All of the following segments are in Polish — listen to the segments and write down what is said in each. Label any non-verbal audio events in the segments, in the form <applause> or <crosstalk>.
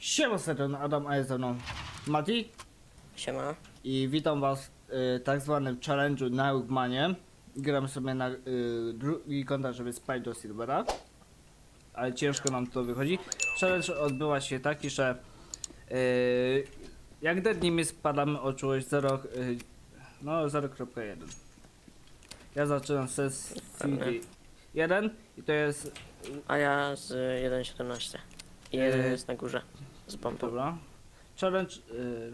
Siema Seren, Adam, a jest ze mną Mati Siema. i witam was w y, tak zwanym challenge'u na Ugmanie. Gram sobie na y, drugi kontakt, żeby spać do Silvera, ale ciężko nam to wychodzi. Challenge odbywa się taki, że y, jak dednimy spadamy o czułość 0, y, no 0.1. Ja zaczynam Pewnie. 1 i to jest A ja z 1.17. I jeden Yy. jest na górze. Bombą. Dobra. Challenge, y,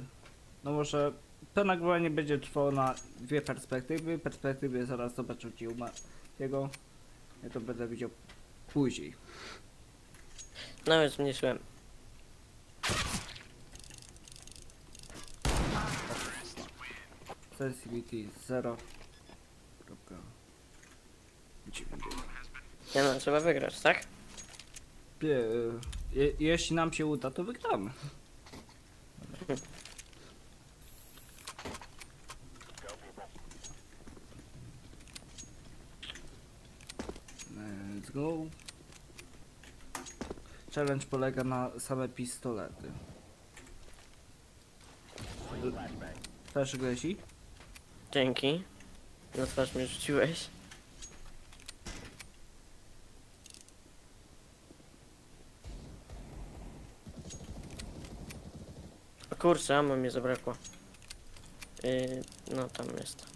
no może to nagrywanie będzie trwało na dwie perspektywy. Perspektywy zaraz zobaczę ci jego. Ja to będę widział później. Nawet zmniejszyłem. Sensitivity 0. Kropka. dziewięć. Nie no, trzeba wygrać, tak? Nie, je, jeśli nam się uda, to wygramy. Let's go. Challenge polega na same pistolety. Też Glesi? Dzięki. Na twarz mnie rzuciłeś. O kurczę, amo mnie zabrakło. Yy, no tam jest.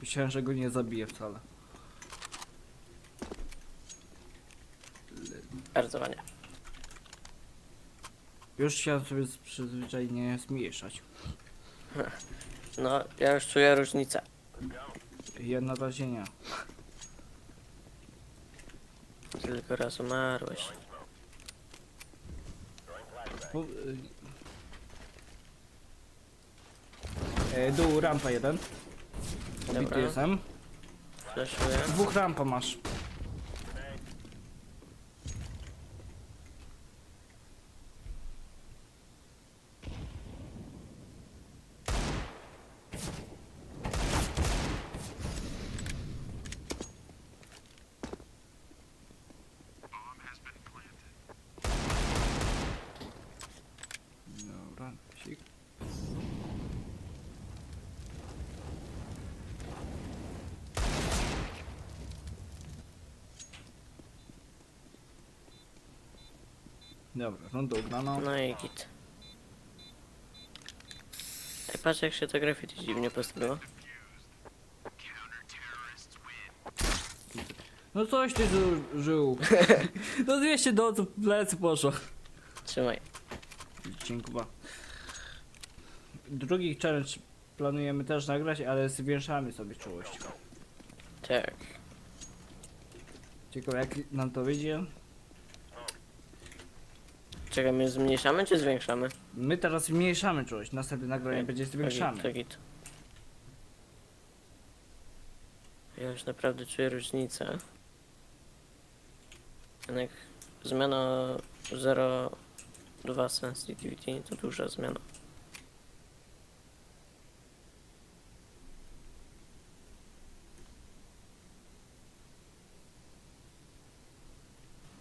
Myślałem, że go nie zabiję wcale. Już chciałem sobie przyzwyczajenie zmniejszać. No, ja już czuję różnicę. Ja na razie nie. Tylko raz umarłeś. Po, y... e, dół, rampa jeden. Obity Dobra. jestem. Flashuję. Dwóch rampa masz. Dobra, sik. Dobra, rundę ugraną. No i git. Ej, patrz jak się to graffiti dziwnie postawiło. No coś ty ży- żył. <laughs> no 200 dolców w plecy poszło. Trzymaj. Dziękuję. Drugi challenge planujemy też nagrać, ale zwiększamy sobie czułość. Tak. Ciekawe jak nam to wyjdzie. Czekaj, my zmniejszamy czy zwiększamy? My teraz zmniejszamy czułość, następne nagranie będzie zwiększamy. To git. Ja już naprawdę czuję różnicę. Jednak zmiana 0,2 sensitivity to duża zmiana.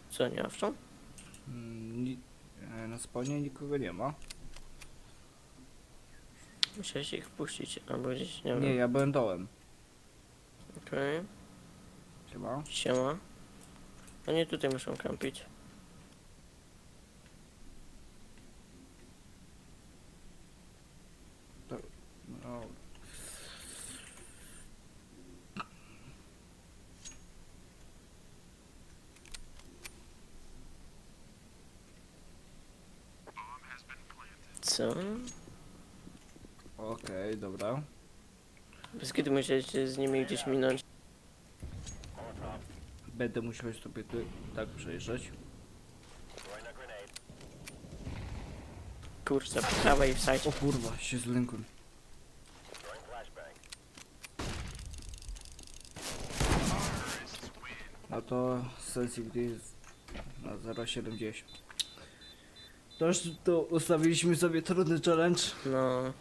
Co, nie owszą? Mm, Na spawnie nikogo nie ma. Musiałeś ich wpuścić, albo gdzieś, nie Nie, wiem. ja byłem dołem. Okej, Siema. siema. Oni tutaj muszą kampić. No. Co? Okej, dobra. Bez kiedy musiałeś się z nimi gdzieś minąć. Będę musiał sobie tu tak przejrzeć. Kurczę, po prawej w sajcie. O kurwa, się zlękłem. No to sensitivity jest na 0,70. To już to ustawiliśmy sobie trudny challenge. No,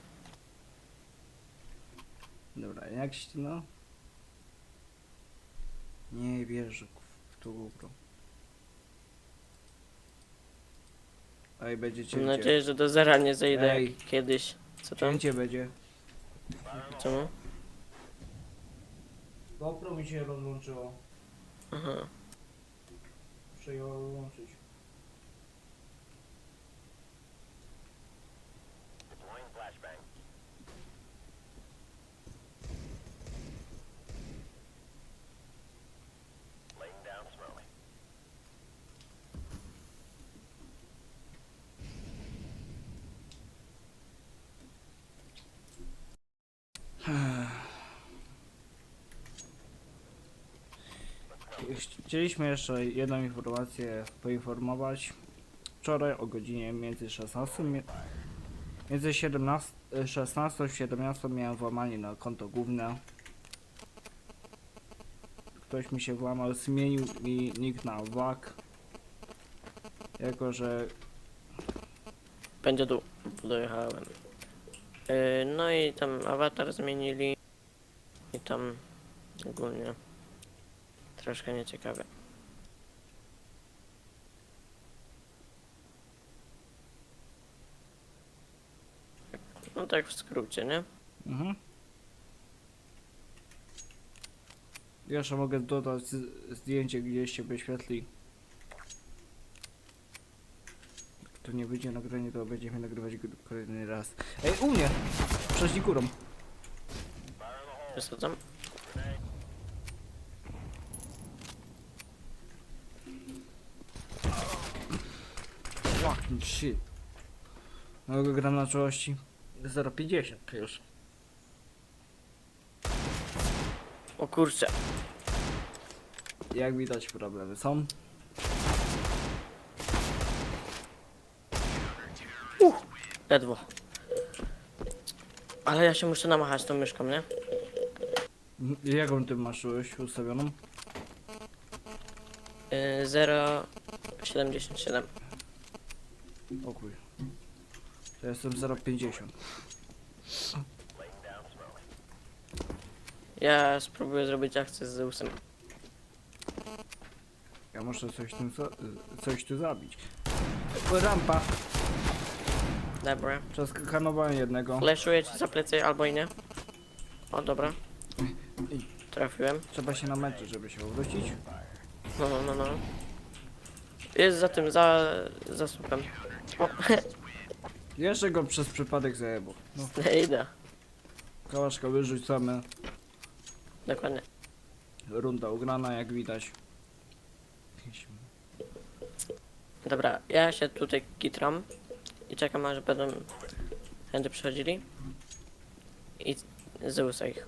Dobra, jak ścina? Nie wierzę w to GoPro. Ej, będzie mam cięcie. nadzieję, że do zera nie zejdę Ej. jak kiedyś. Co tam? Cięcie będzie. Czemu? GoPro mi się rozłączyło. Aha. Muszę ją rozłączyć. Chcieliśmy jeszcze jedną informację poinformować. Wczoraj o godzinie między 16, mi- między 17, e, 16 a 17 miałem włamanie na konto główne. Ktoś mi się włamał, zmienił mi nick na WAK. Jako, że Będzie tu. Dojechałem. Yy, no i tam awatar zmienili. I tam ogólnie troszkę nieciekawe. No tak w skrócie, nie? Mhm. Jeszcze mogę dodać zdjęcie, gdzieś się wyświetli. Jak to nie będzie nagranie, to będziemy nagrywać kolejny raz. Ej, u mnie! Przejdź górą. Wysadzam. Shit. No go gram na czułości 0,50 już. O kurczę. Jak widać problemy są. Ledwo. Ale ja się muszę namachać tą myszką, nie? M- Jaką ty masz czułość ustawioną? Yy, 0,77. O kuj. To jestem 0,50. Ja spróbuję zrobić akcję z Zeusem. Ja muszę coś tu, coś tu zabić. Rampa. Dobra. Czas kanowałem jednego. Fleszuję ci za plecy albo i nie. O, dobra. Trafiłem. Trzeba się namęczyć, żeby się obrócić. No, no, no, no. Jest za tym, za, za słupem. Jeszcze go przez przypadek zajebał. No, idę. kałaszka wyrzucamy. Dokładnie. Runda ugrana, jak widać. Dobra, ja się tutaj kitram i czekam aż będą tędy przychodzili. I Zeusa ich.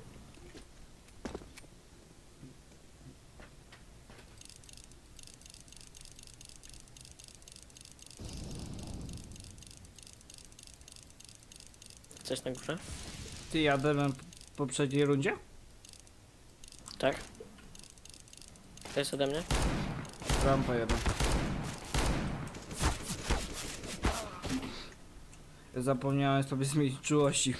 Coś na górze? Ty jadłem w poprzedniej rundzie? Tak. To jest ode mnie? Rampa jeden. Zapomniałem sobie <laughs> zmienić czułości.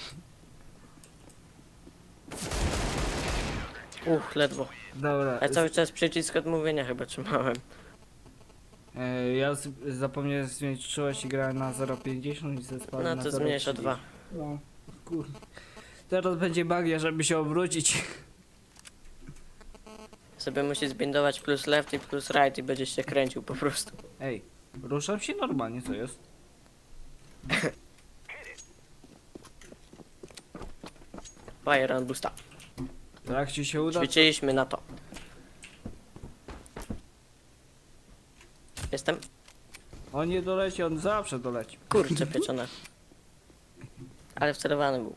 Uch, ledwo. Dobra. Ja cały czas przycisk odmówienia chyba trzymałem. E, ja z, zapomniałem zmienić czułość i grałem na 0,50 i No na to zmniejsza 0,30. dwa. No, kur... Teraz będzie magia, żeby się obrócić. Sobie musi zbindować plus left i plus right i będziesz się kręcił po prostu. Ej, ruszam się normalnie, co jest? Fire and boosta. Jak ci się uda? Ćwiczyliśmy na to. Jestem? On nie doleci, on zawsze doleci. Kurczę pieczone. Ale wcelowany był.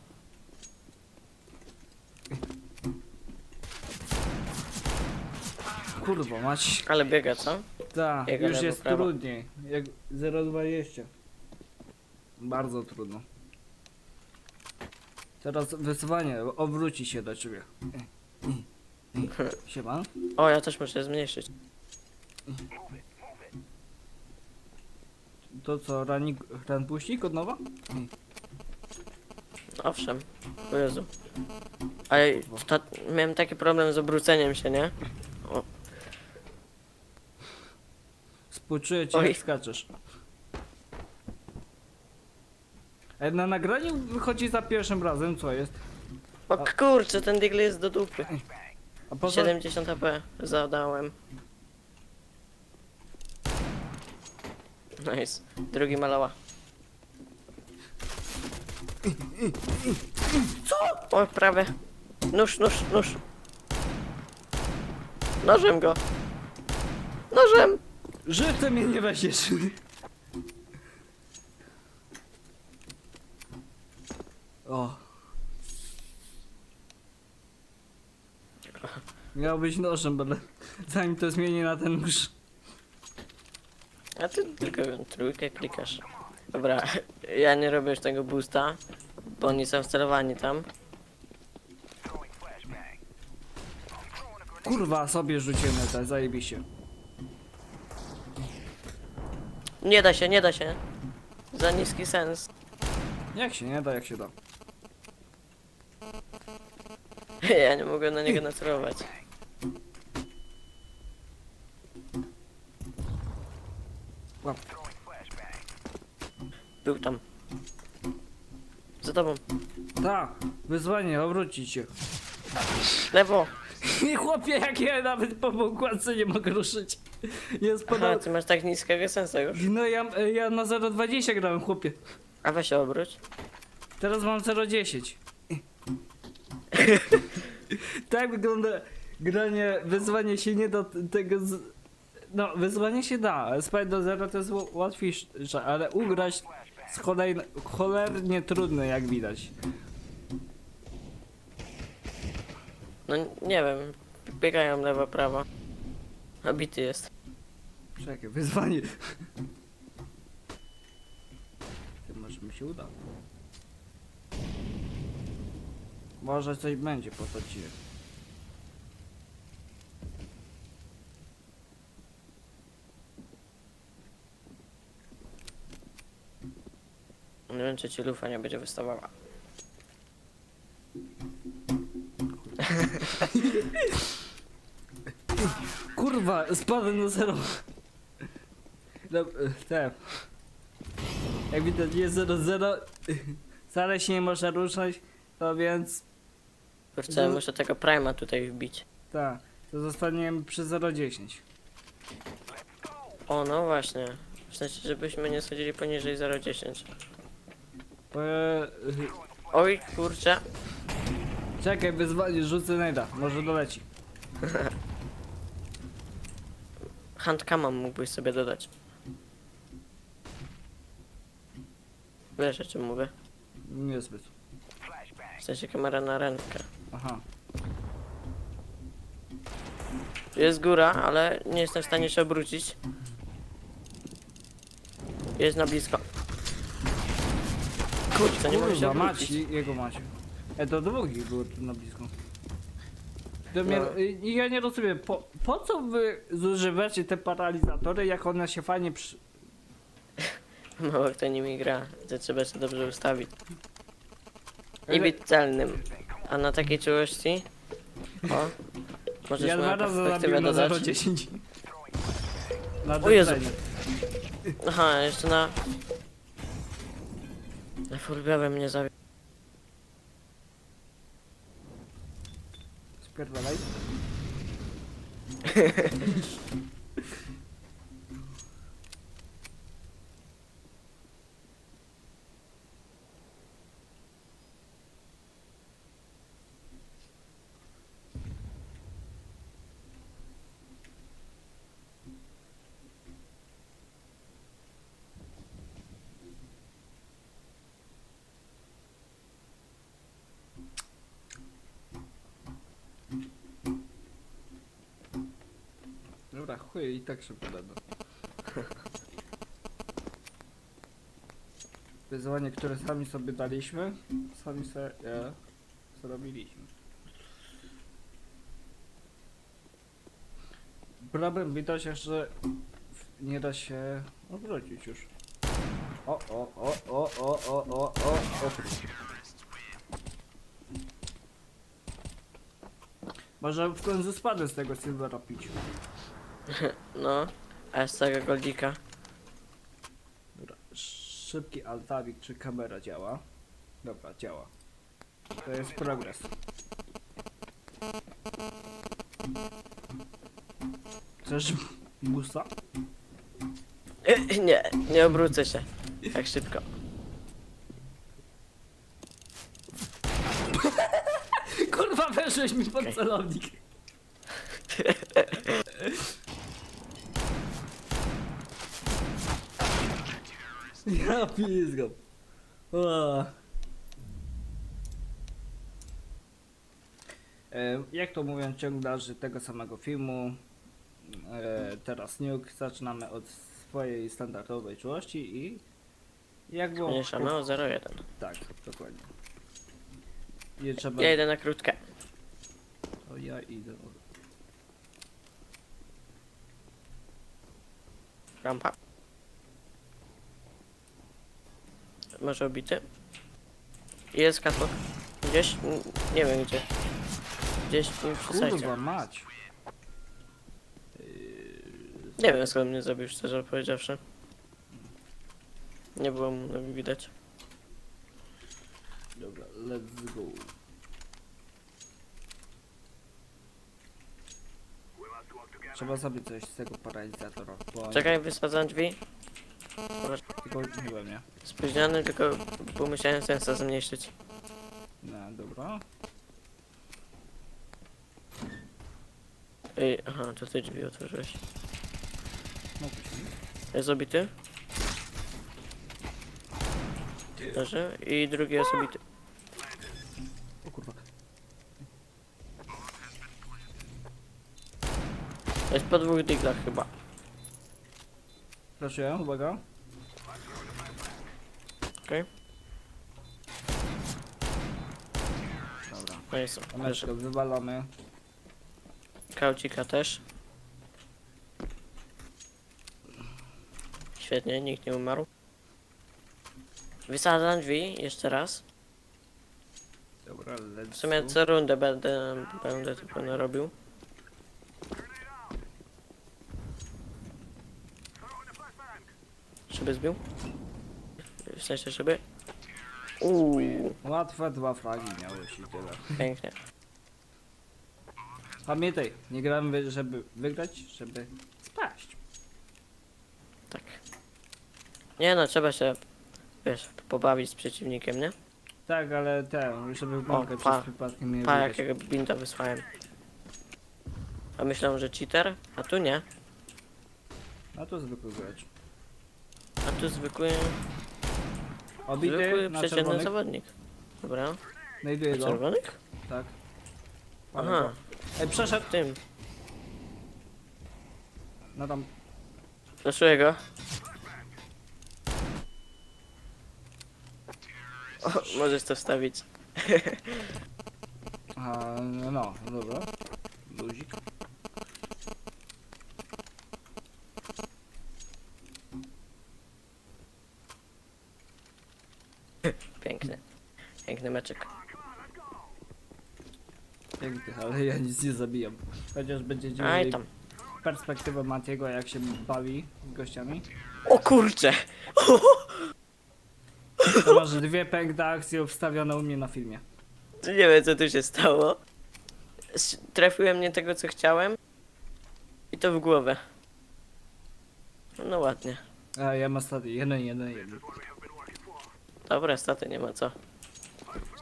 Kurwa, mać. Ale biega, co? Tak, już lewo, jest prawo. trudniej. Jak 0,20. Bardzo trudno. Teraz wyzwanie, obróci się do ciebie. <laughs> Siema. O, ja też muszę zmniejszyć. To co, ranik, ran puścik od nowa? Owszem. O Jezu. Ale ta, miałem taki problem z obróceniem się, nie? Współczuję cię Oj. jak skaczesz. E, Na nagraniu wychodzi za pierwszym razem, co jest? O kurczę, ten Diggle jest do dupy. A poza... 70 HP zadałem. Nice. Drugi malała. Co? O, prawie. Nóż, nóż, nóż. Nożem go. Nożem! Żywcem mnie nie weźmiesz. O. Miał być nożem, ale zanim to zmieni na ten nóż. A ty tylko trójkę klikasz. Dobra, ja nie robię już tego boosta, bo oni są wcelowani tam. Kurwa, sobie rzuciłem te, zajebiście. Nie da się, nie da się. Za niski sens. Jak się nie da, jak się da. <laughs> Ja nie mogę na niego nacelować. Łap. Był tam. Za tobą. Tak, wyzwanie, obrócić się. Lewo. <laughs> Nie chłopie, jak ja nawet po pokładce nie mogę ruszyć. Jest Aha, ty masz tak niskiego sensa już. No ja, ja na 0,20 grałem, chłopie. A weź się obróć. Teraz mam 0,10. <laughs> tak wygląda granie, wyzwanie się nie da t- tego z... No, wyzwanie się da, ale spać do zera to jest łatwiejsze, ale ugrać jest cholernie, cholernie trudne, jak widać. No nie wiem. Biegają lewo, prawo. Obity jest. Czekaj, wyzwanie. Ty może mi się uda. Może coś będzie po to ci. Czy ci lufa nie będzie wystawała. Kurwa, spadłem na zero. No, te. Jak widać jest 0-0. Wcale się nie można ruszać, to więc Kurczę, No. muszę tego Prima tutaj wbić. tak, to zostaniemy przy 0,10. O, no właśnie. W sensie, żebyśmy nie schodzili poniżej 0,10. Eee, Oj, kurczę. czekaj, wyzwanie, rzucę najda, może doleci. <laughs> Handcama mógłbyś sobie dodać. Wiesz o czym mówię? Niezbyt. W sensie kamera na rękę. Aha. Jest góra, ale nie jestem w stanie się obrócić. Jest na blisko. Kurczę, nie mogę się Kurwa. Maci, jego macie. E, to dwóch było tu na blisko. To mnie, No. y, ja nie rozumiem, po, po co wy zużywacie te paralizatory, jak one się fajnie przy... <laughs> Mało kto nimi gra, to trzeba się dobrze ustawić. I być celnym. A na takiej czułości? O, możesz Ja dwa moją razy perspektywę zabiłem na dodać? 0,10. Na O Jezu. Aha, jeszcze na... Na furbiowym mnie zabił. Spierdalaj. <laughs> Dobra, chuj, i tak szybko będę. Wyzwanie, które sami sobie daliśmy, sami sobie e, zrobiliśmy. Problem widocznie, że nie da się odwrócić już. O, o, o, o, o, o, o, o, o. Może w końcu spadnę z tego Silvera pić. <laughs> No, a z tego goldika. Dobra, szybki altawik, czy kamera działa? Dobra, działa. To jest progres. Chcesz busa? <laughs> Nie, nie obrócę się. Tak szybko. <laughs> Kurwa, weszłeś mi pod celownik. Ja pizgam. O. E, Jak to mówią ciąglarzy tego samego filmu, e, teraz Nuke, zaczynamy od swojej standardowej czułości i jak było... Zmniejszamy o 0,1. Tak, dokładnie. Nie trzeba... Ja idę na krótkę. To ja idę. Rampa. Może obity? Jest katok. Gdzieś? Nie wiem gdzie. Gdzieś w Kurwa mać. Nie wiem skąd mnie zabił, szczerze powiedziawszy. Nie było mu widać. Dobra, let's go. Trzeba sobie coś z tego paralizatora. Bo Czekaj, wysadzam drzwi. Tylko chyba nie. Spóźniony, tylko bo musiałem sensa zmniejszyć. No, dobra. Ej, aha, to ty drzwi otworzyłeś. No później. Jest obity? Dobrze. I drugi jest obity. O kurwa. Jest po dwóch diglach chyba. Proszę, uwaga. Okej. Dobra. Są. Kameczkę wywalamy. Kaucika też. Świetnie, nikt nie umarł. Wysadzam drzwi jeszcze raz. Dobra, W sumie co rundę będę, będę to pewno robił. Szyby zbił? W sensie szyby? Uuu, Łatwe dwa fragi miałeś i tyle. pięknie. Pamiętaj, nie gramy, żeby wygrać, żeby spaść. Tak. Nie no, trzeba się, wiesz, pobawić z przeciwnikiem, nie? Tak, ale ten, żeby bramkę pa. przez przypadkiem nie Pa, wygrać. jakiego binda wysłałem. A myślałem, że cheater, a tu nie. A to zwykły gracz. A tu zwykły, Obity zwykły na przeciętny czerwonych. zawodnik. Dobra. Znajduję go. Czerwonych? Tak. Aha, Ej, przeszedł. tym. No tam. Zaszuję go. O, możesz to wstawić. <laughs> A, no, no, dobra. Luzik. Piękny. Piękny meczek. Piękny, ale ja nic nie zabijam. Chociaż będziecie Aj mieli tam. perspektywę Matiego, jak się bawi z gościami. O kurcze! <laughs> To masz dwie pękne akcje wstawione u mnie na filmie. Nie wiem co tu się stało. S- Trafiłem nie tego co chciałem. I to w głowę. No ładnie. A ja mam stady, jeden, jeden, jeden. Dobra, staty nie ma co.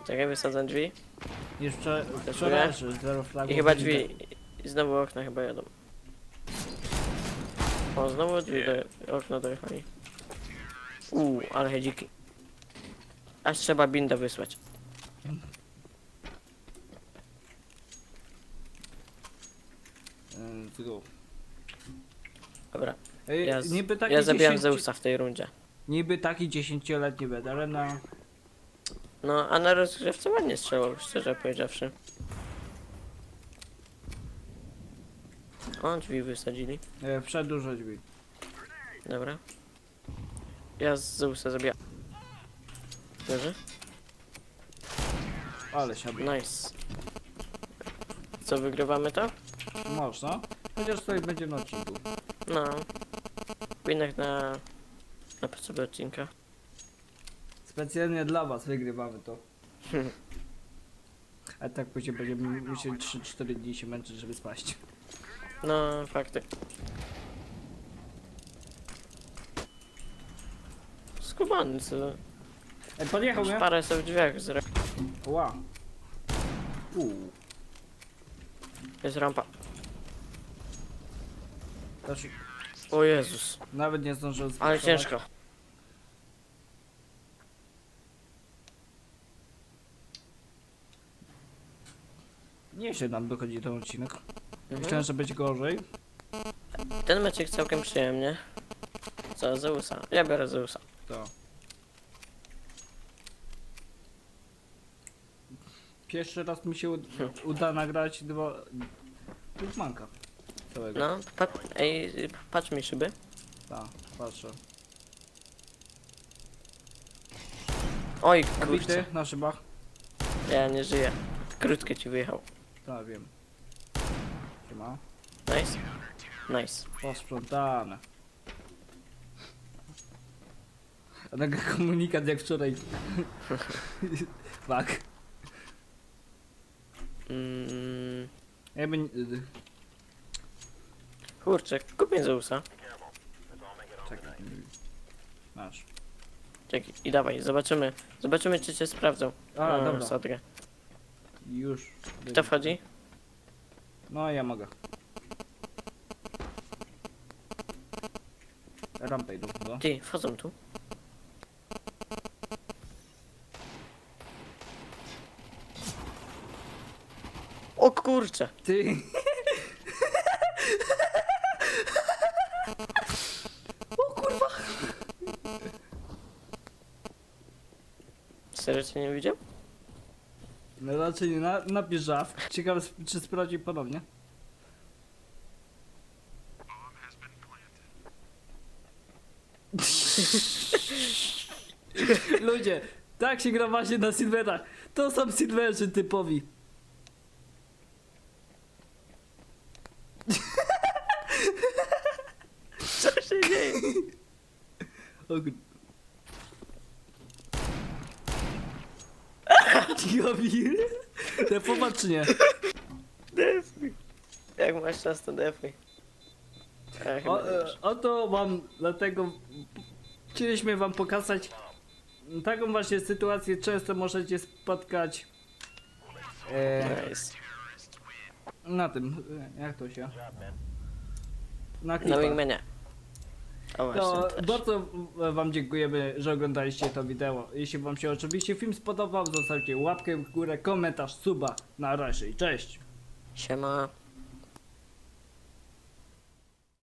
Czekaj, wysadzam drzwi. Jeszcze że zero flagów. I chyba drzwi. I znowu okna chyba jadą. O, znowu drzwi do okna dojechali. Uuu, ale hedziki. Aż trzeba binda wysłać. Tylko. Dobra, Ej, ja, z, niby taki ja zabijam 10 Zeusa w tej rundzie. Niby taki dziesięcioletni weteran, No, a na rozgrzewce ładnie strzelał, szczerze powiedziawszy. O, drzwi wysadzili. E, Wszedł dużo drzwi. Dobra. Ja z Zeusa zabijam. Leży? Ale siadł. Nice. Co, wygrywamy to? Można. Chociaż tutaj będzie na odcinku. No. Winek na... na potrzeby odcinka. Specjalnie dla was wygrywamy to. <laughs> A tak później będziemy musieli 3-4 dni się męczyć, żeby spaść. No, fakty. Skubany, co? Ej, podjechał Już mnie? parę sobie w drzwiach zra... Ła. Uuu. Jest rampa. O Jezus. nawet nie zdążyłem Ale ciężko. Nie się nam dochodzi ten odcinek. Mhm. Myślałem, że będzie gorzej. Ten meczek całkiem przyjemnie. Co, Zeusa? Ja biorę Zeusa. To. Pierwszy raz mi się ud- uda nagrać dwa... Hitmanka. Całego. No, pat... Ej, patrz mi szyby. Tak, patrzę. Oj, kurczę. na szybach? Ja nie żyję. Krótkie ci wyjechał. Tak, wiem. Siema. Nice. Nice. Posprzątane. A taki komunikat jak wczoraj. <laughs> Fuck. Mm, y, kurczę, kupię Zeusa. Czekaj. Masz. Czekaj, i dawaj, zobaczymy. Zobaczymy, czy cię sprawdzą. A, O, dobra. Sadgę. Już. Kto wchodzi? No, ja mogę. Rampę idą chyba. Ty, wchodzą tu. O kurczę. Ty! Serio cię nie widział? No raczej nie, na, napisz żaw. Ciekawe czy sprawdzi ponownie. <laughs> Ludzie, tak się gra właśnie na silverach. To są silverzy typowi. Co się dzieje? <laughs> O kur... Te <laughs> popatrz czy nie? Defuj. Jak masz czas, to defuj. A, chyba O, nie masz. e, oto wam, dlatego chcieliśmy wam pokazać taką właśnie sytuację. Często możecie spotkać e, Nice. na tym, e, jak to się? Na Na klipach. wingmanie. O właśnie, To też. bardzo wam dziękujemy, że oglądaliście to wideo. Jeśli wam się oczywiście film spodobał, zostawcie łapkę w górę, komentarz, suba. Na razie i cześć! Siema.